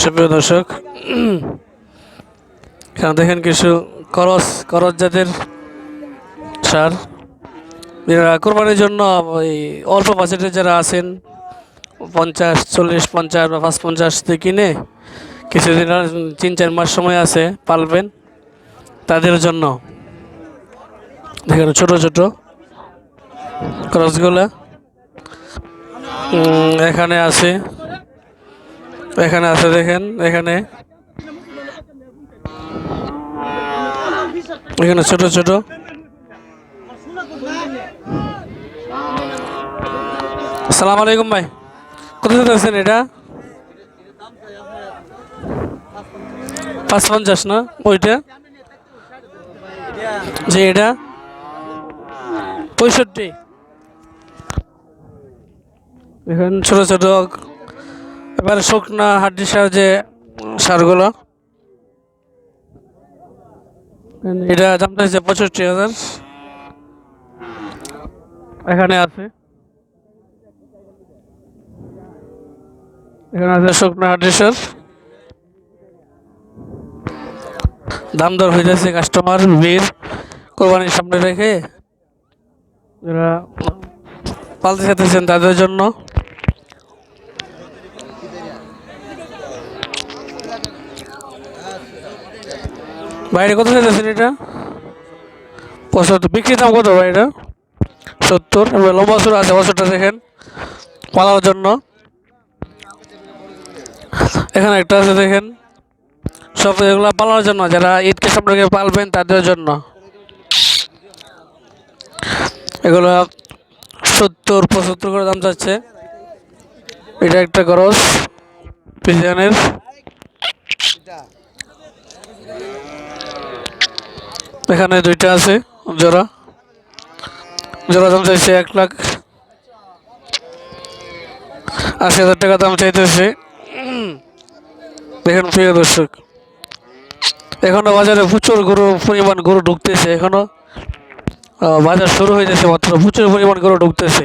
সুপ্রিয় দর্শক, এখানে দেখেন কিছু করস করস জাতের সার। যারা কোরবানির জন্য ওই অল্প বাজেটে যারা আছেন, পঞ্চাশ, চল্লিশ, পঞ্চাশ বা পাঁচ পঞ্চাশ দিয়ে কিনে কিছুদিন, তিন চার মাস সময় আছে পালবেন তাদের জন্য। দেখেন ছোট ছোট ক্রসগুলা এখানে আছে এখানে আছে দেখেন, এখানে। এখানে ছোট ছোট। সালাম আলাইকুম ভাই। কোথায় আছেন এটা? পাঁচ পঞ্চাশ না? ওইটা? যে এটা? পঁয়ষট্টি। এখানে ছোট ছোট এবারে শুকনা হাড্ডি সার যে সারগুলো, এটা দামটা হচ্ছে পঁয়ষট্টি হাজার। এখানে আছে এখানে আছে শুকনা হাড্ডি সার। দাম দর হয়ে যাচ্ছে কাস্টমার ভিড়, কোরবানির সামনে রেখে। যারা পালতে চাইতেছেন তাদের জন্য। বাইরে কত চাইতেছেন এটা? পঁচাত্তর। বিক্রি দাম কত ভাই এটা সত্তর। এবার লম্বা সুর আছে, বছরটা দেখেন। পালার জন্য। এখানে একটা আছে, দেখেন। সব এগুলো পালার জন্য, যারা ঈদকে সামনে রেখে পালবেন তাদের জন্য। এগুলো সত্তর, পঁচাত্তর করে দাম যাচ্ছে। এটা একটা গরজ পিজিয়ানের এখানে দুইটা আছে, জোড়া। জোড়া দাম চাইছে এক লাখ। আশি হাজার টাকা দাম চাইতেছে। দেখেন প্রিয় দর্শক, এখনও বাজারে প্রচুর গরু পরিমাণ গরু ঢুকতেছে, এখনও বাজার শুরু হয়ে যাচ্ছে মাত্র, প্রচুর পরিমাণ গরু ঢুকতেছে।